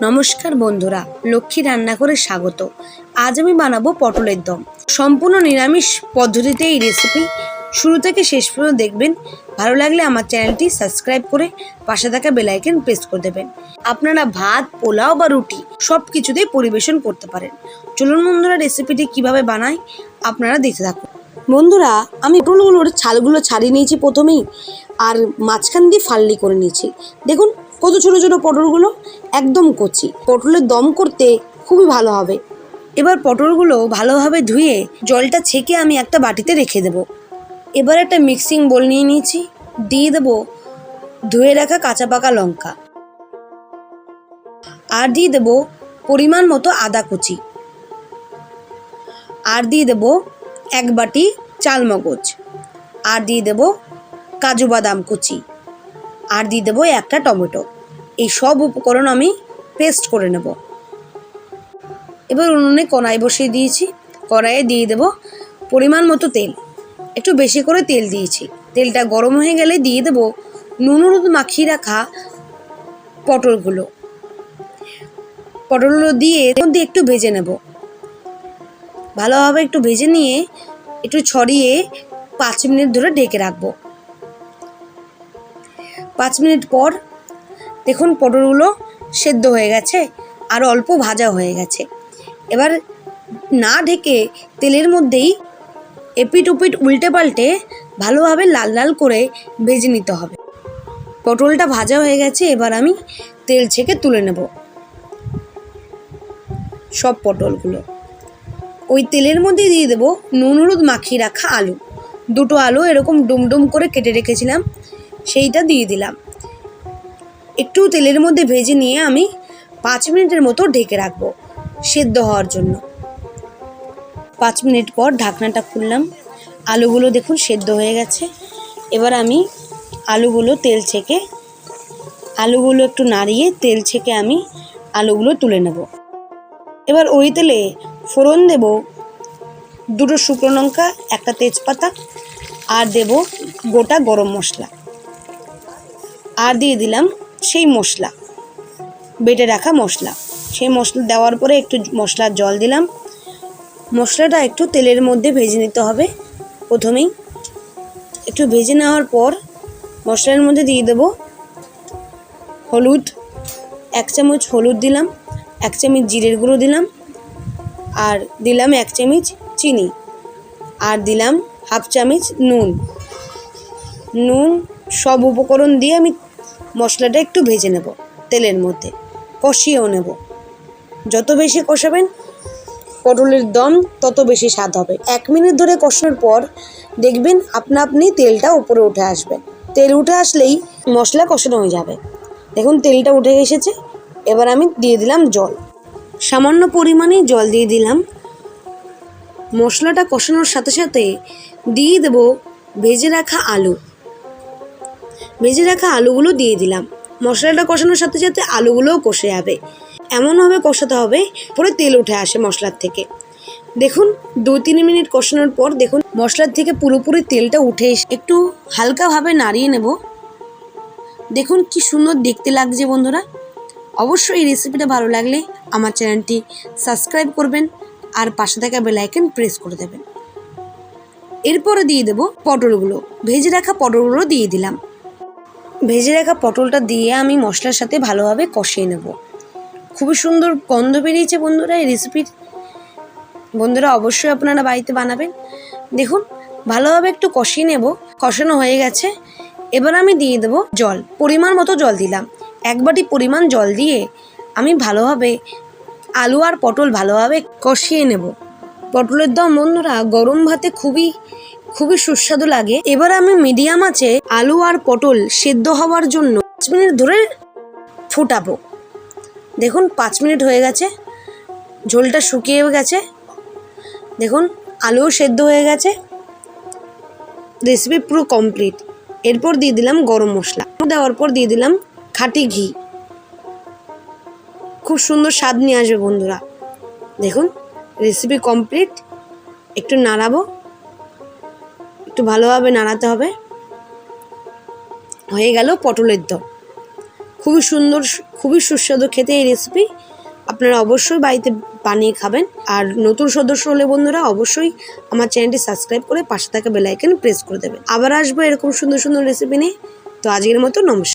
নমস্কার বন্ধুরা, লক্ষ্মী রান্না করে স্বাগত। আজ আমি বানাবো পটলের দম। সম্পূর্ণ নিরামিষ পদ্ধতিতে এই রেসিপি শুরু থেকে শেষ পর্যন্ত দেখবেন। ভালো লাগলে আমার চ্যানেলটি সাবস্ক্রাইব করে পাশে থাকা বেলাইকেন প্রেস করে দেবেন। আপনারা ভাত, পোলাও বা রুটি সব কিছুতেই পরিবেশন করতে পারেন। চলুন বন্ধুরা রেসিপিটি কীভাবে বানাই আপনারা দেখতে থাকুন। বন্ধুরা, আমি পটলগুলোর ছালগুলো ছাড়িয়ে নিয়েছি প্রথমেই, আর মাঝখান দিয়ে ফাল্লি করে নিয়েছি। দেখুন কত ছোট ছোট পটলগুলো? একদম কচি। পটলের দম করতে খুবই ভালো হবে। এবার পটলগুলো ভালোভাবে ধুয়ে জলটা ছেঁকে আমি একটা বাটিতে রেখে দেব। এবার একটা মিক্সিং বোল নিয়ে নিয়েছি। দিয়ে দেব ধুয়ে রাখা কাঁচা পাকা লঙ্কা। আর দিয়ে দেব পরিমাণ মতো আদা কুচি। আর দিয়ে দেব এক বাটি চালমগজ। আর দিয়ে দেব কাজু বাদাম কুচি। আর দিয়ে দেবো একটা টমেটো। এই সব উপকরণ আমি পেস্ট করে নেব। এবার উনুনে কড়াই বসিয়ে দিয়েছি। কড়াইয়ে দিয়ে দেব পরিমাণ মতো তেল। একটু বেশি করে তেল দিয়েছি। তেলটা গরম হয়ে গেলে দিয়ে দেব নুন হলুদ মাখিয়ে রাখা পটলগুলো। পটলগুলো দিয়ে মধ্যে একটু ভেজে নেব। ভালোভাবে একটু ভেজে নিয়ে একটু ছড়িয়ে পাঁচ মিনিট ধরে ঢেকে রাখব। পাঁচ মিনিট পর দেখুন পটলগুলো সেদ্ধ হয়ে গেছে আর অল্প ভাজা হয়ে গেছে। এবার না ঢেকে তেলের মধ্যেই এপিট উপিট উল্টে পাল্টে ভালোভাবে লাল লাল করে ভেজে নিতে হবে। পটলটা ভাজা হয়ে গেছে, এবার আমি তেল ছেঁকে তুলে নেব সব পটলগুলো। ওই তেলের মধ্যে দিয়ে দেবো নুন, হলুদ মাখিয়ে রাখা আলু। দুটো আলু এরকম ডুমডুম করে কেটে রেখেছিলাম, সেইটা দিয়ে দিলাম। একটু তেলের মধ্যে ভেজে নিয়ে আমি পাঁচ মিনিটের মতো ঢেকে রাখব সেদ্ধ হওয়ার জন্য। পাঁচ মিনিট পর ঢাকনাটা খুললাম। আলুগুলো দেখুন সেদ্ধ হয়ে গেছে। এবার আমি আলুগুলো তেল ছেঁকে, আলুগুলো একটু নাড়িয়ে তেল ছেঁকে আমি আলুগুলো তুলে নেব। এবার ওই তেলে ফোড়ন দেব দুটো শুকনো লঙ্কা, একটা তেজপাতা, আর দেব গোটা গরম মশলা। আর দিয়ে দিলাম সেই মশলা, বেটে রাখা মশলা। সেই মশলা দেওয়ার পরে একটু মশলার জল দিলাম। মশলাটা একটু তেলের মধ্যে ভেজে নিতে হবে। প্রথমেই একটু ভেজে নেওয়ার পর মশলার মধ্যে দিয়ে দেব হলুদ। এক চামচ হলুদ দিলাম, এক চামচ জিরের গুঁড়ো দিলাম, আর দিলাম এক চামচ চিনি, আর দিলাম হাফ চামচ নুন। নুন সব উপকরণ দিয়ে আমি মশলাটা একটু ভেজে নেব, তেলের মধ্যে। কষিয়েও নেব। যত বেশি কষাবেন, পটলের দম তত বেশি স্বাদ হবে। এক মিনিট ধরে কষানোর পর দেখবেন আপনা আপনি তেলটা উপরে উঠে আসবে। তেল উঠে আসলেই মশলা কষানো হয়ে যাবে। দেখুন, তেলটা উঠে এসেছে। এবার আমি দিয়ে দিলাম জল। সামান্য পরিমাণেই জল দিয়ে দিলাম। মশলাটা কষানোর সাথে সাথে দিয়ে দেব ভেজে রাখা আলু। ভেজে রাখা আলুগুলো দিয়ে দিলাম। মশলাটা কষানোর সাথে সাথে আলুগুলোও কষে যাবে। এমনভাবে কষাতে হবে, পরে তেল উঠে আসে মশলার থেকে। দেখুন দু তিন মিনিট কষানোর পর দেখুন, মশলার থেকে পুরোপুরি তেলটা উঠে একটু হালকাভাবে নাড়িয়ে নেব। দেখুন কি সুন্দর দেখতে লাগছে বন্ধুরা। অবশ্যই এই রেসিপিটা ভালো লাগলে আমার চ্যানেলটি সাবস্ক্রাইব করবেন আর পাশে থাকা বেল আইকন প্রেস করে দেবেন। এরপরে দিয়ে দেব পটলগুলো। ভেজে রাখা পটলগুলো দিয়ে দিলাম। ভেজে রাখা পটলটা দিয়ে আমি মশলার সাথে ভালোভাবে কষিয়ে নেব। খুবই সুন্দর গন্ধ বেরিয়েছে বন্ধুরা এই রেসিপির বন্ধুরা অবশ্যই আপনারা বাড়িতে বানাবেন। দেখুন, ভালোভাবে একটু কষিয়ে নেব। কষানো হয়ে গেছে। এবার আমি দিয়ে দেবো জল। পরিমাণ মতো জল দিলাম। এক বাটি পরিমাণ জল দিয়ে আমি ভালোভাবে আলু আর পটল ভালোভাবে কষিয়ে নেব। পটলের দম বন্ধুরা গরম ভাতে খুবই খুবই সুস্বাদু লাগে। এবার আমি মিডিয়াম আছে, আলু আর পটল সেদ্ধ হওয়ার জন্য পাঁচ মিনিট ধরে ফুটাবো। দেখুন, পাঁচ মিনিট হয়ে গেছে। ঝোলটা শুকিয়ে গেছে। দেখুন, আলুও সেদ্ধ হয়ে গেছে। রেসিপি পুরো কমপ্লিট এরপর দিয়ে দিলাম গরম মশলা। দেওয়ার পর দিয়ে দিলাম খাঁটি ঘি। খুব সুন্দর স্বাদ নিয়ে আসবে বন্ধুরা। দেখুন রেসিপি কমপ্লিট একটু নাড়াবো। একটু ভালোভাবে নাড়াতে হবে। হয়ে গেল পটলের দম। খুবই সুন্দর, খুবই সুস্বাদু খেতে এই রেসিপি আপনারা অবশ্যই বাড়িতে বানিয়ে খাবেন। আর নতুন সদস্য হলে বন্ধুরা অবশ্যই আমার চ্যানেলটি সাবস্ক্রাইব করে পাশে থাকা বেলাইকেন প্রেস করে দেবেন। আবার আসব এরকম সুন্দর সুন্দর রেসিপি নিয়ে। তো আজকের মতো নমস্কার।